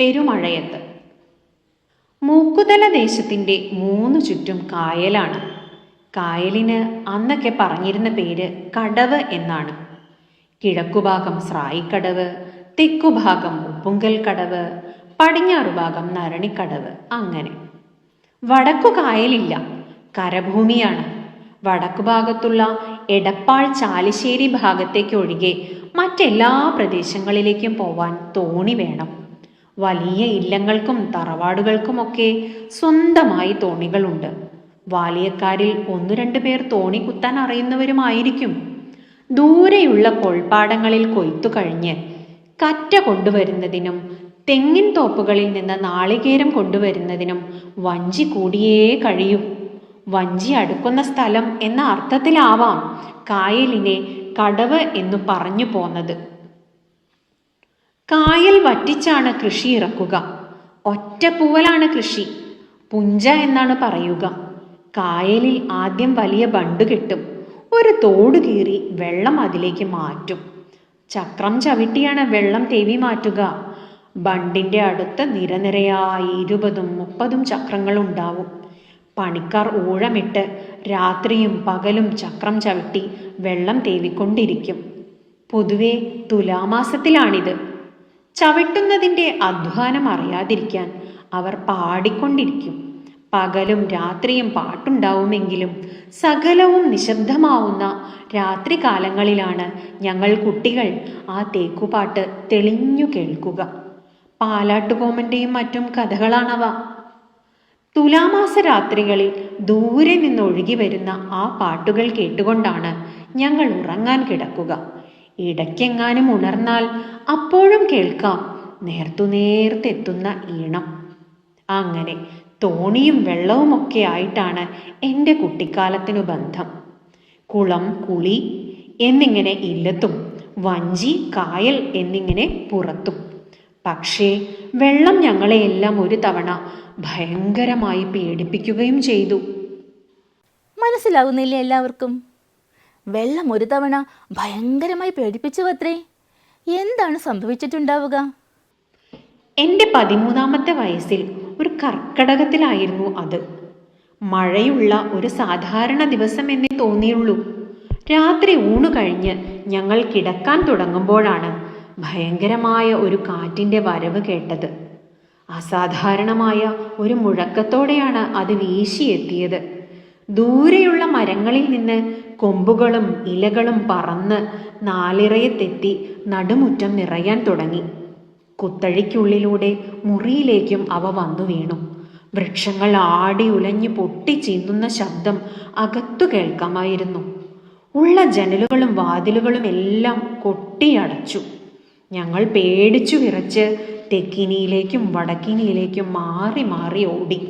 പെരുമഴയത്ത്. മൂക്കുതല ദേശത്തിന്റെ മൂന്നു ചുറ്റും കായലാണ്. കായലിന് അന്നൊക്കെ പറഞ്ഞിരുന്ന പേര് കടവ് എന്നാണ്. കിഴക്കുഭാഗം സ്രായിക്കടവ് തെക്കുഭാഗം ഉപ്പുങ്കൽ കടവ് പടിഞ്ഞാറുഭാഗം നരണിക്കടവ് അങ്ങനെ. വടക്കു കായലില്ല കരഭൂമിയാണ്. വടക്കു ഭാഗത്തുള്ള എടപ്പാൾ ചാലിശ്ശേരി ഭാഗത്തേക്ക് ഒഴികെ മറ്റെല്ലാ പ്രദേശങ്ങളിലേക്കും പോവാൻ തോണി വേണം. വലിയ ഇല്ലങ്ങൾക്കും തറവാടുകൾക്കുമൊക്കെ സ്വന്തമായി തോണികളുണ്ട്. വാലിയക്കാരിൽ ഒന്നു രണ്ടു പേർ തോണി കുത്താൻ അറിയുന്നവരുമായിരിക്കും. ദൂരെയുള്ള കൊൾപ്പാടങ്ങളിൽ കൊയ്ത്തു കഴിഞ്ഞ് കറ്റ കൊണ്ടുവരുന്നതിനും തെങ്ങിൻ തോപ്പുകളിൽ നിന്ന് നാളികേരം കൊണ്ടുവരുന്നതിനും വഞ്ചി കൂടിയേ കഴിയൂ. വഞ്ചി അടുക്കുന്ന സ്ഥലം എന്ന അർത്ഥത്തിലാവാം കായലിനെ കടവ് എന്നു പറഞ്ഞു പോന്നത്. കായൽ വറ്റിച്ചാണ് കൃഷി ഇറക്കുക. ഒറ്റ പൂവലാണ് കൃഷി. പുഞ്ച എന്നാണ് പറയുക. കായലിൽ ആദ്യം വലിയ ബണ്ട് കെട്ടും. ഒരു തോട് കീറി വെള്ളം അതിലേക്ക് മാറ്റും. ചക്രം ചവിട്ടിയാണ് വെള്ളം തേവി മാറ്റുക. ബണ്ടിന്റെ അടുത്ത് നിരനിരയായി ഇരുപതും മുപ്പതും ചക്രങ്ങൾ ഉണ്ടാവും. പണിക്കാർ ഊഴമിട്ട് രാത്രിയും പകലും ചക്രം ചവിട്ടി വെള്ളം തേവിക്കൊണ്ടിരിക്കും. പൊതുവെ തുലാമാസത്തിലാണിത്. ചവിട്ടുന്നതിന്റെ അധ്വാനം അറിയാതിരിക്കാൻ അവർ പാടിക്കൊണ്ടിരിക്കും. പകലും രാത്രിയും പാട്ടുണ്ടാവുമെങ്കിലും സകലവും നിശബ്ദമാവുന്ന രാത്രികാലങ്ങളിലാണ് ഞങ്ങൾ കുട്ടികൾ ആ തേക്കുപാട്ട് തെളിഞ്ഞു കേൾക്കുക. പാലാട്ടുകോമന്റെയും മറ്റും കഥകളാണവ. തുലാമാസ രാത്രികളിൽ ദൂരെ നിന്ന് ഒഴുകി വരുന്ന ആ പാട്ടുകൾ കേട്ടുകൊണ്ടാണ് ഞങ്ങൾ ഉറങ്ങാൻ കിടക്കുക. ഇടയ്ക്കെങ്ങാനും ഉണർന്നാൽ അപ്പോഴും കേൾക്കാം നേർത്തുനേർത്തെത്തുന്ന ഈണം. അങ്ങനെ തോണിയും വെള്ളവും ഒക്കെ ആയിട്ടാണ് എന്റെ കുട്ടിക്കാലത്തിനു ബന്ധം. കുളം കുളി എന്നിങ്ങനെ ഇല്ലത്തും വഞ്ചി കായൽ എന്നിങ്ങനെ പുറത്തും. പക്ഷേ വെള്ളം ഞങ്ങളെയെല്ലാം ഒരു തവണ ഭയങ്കരമായി പേടിപ്പിക്കുകയും ചെയ്തു. മനസ്സിലാവുന്നില്ല എല്ലാവർക്കും? വെള്ളം ഒരു തവണ ഭയങ്കരമായി പേടിപ്പിച്ചു അത്രേ എന്താണ് സംഭവിച്ചിട്ടുണ്ടാവുക? എന്റെ പതിമൂന്നാമത്തെ വയസ്സിൽ ഒരു കർക്കടകത്തിലായിരുന്നു അത്. മഴയുള്ള ഒരു സാധാരണ ദിവസം എന്നേ തോന്നിയുള്ളൂ. രാത്രി ഊണ് കഴിഞ്ഞ് ഞങ്ങൾ കിടക്കാൻ തുടങ്ങുമ്പോഴാണ് ഭയങ്കരമായ ഒരു കാറ്റിന്റെ വരവ് കേട്ടത്. അസാധാരണമായ ഒരു മുഴക്കത്തോടെയാണ് അത് വീശിയെത്തിയത്. ദൂരെയുള്ള മരങ്ങളിൽ നിന്ന് കൊമ്പുകളും ഇലകളും പറന്ന് നാലിറയത്തെത്തി നടുമുറ്റം നിറയാൻ തുടങ്ങി. കുത്തഴിക്കുള്ളിലൂടെ മുറിയിലേക്കും അവ വന്നു വീണു. വൃക്ഷങ്ങൾ ആടി ഉലഞ്ഞു പൊട്ടി ചീന്തുന്ന ശബ്ദം അകത്തു കേൾക്കാമായിരുന്നു. ഉള്ള ജനലുകളും വാതിലുകളും എല്ലാം കൊട്ടിയടച്ചു. ഞങ്ങൾ പേടിച്ചു വിറച്ച് തെക്കിനിയിലേക്കും വടക്കിനിയിലേക്കും മാറി മാറി ഓടി.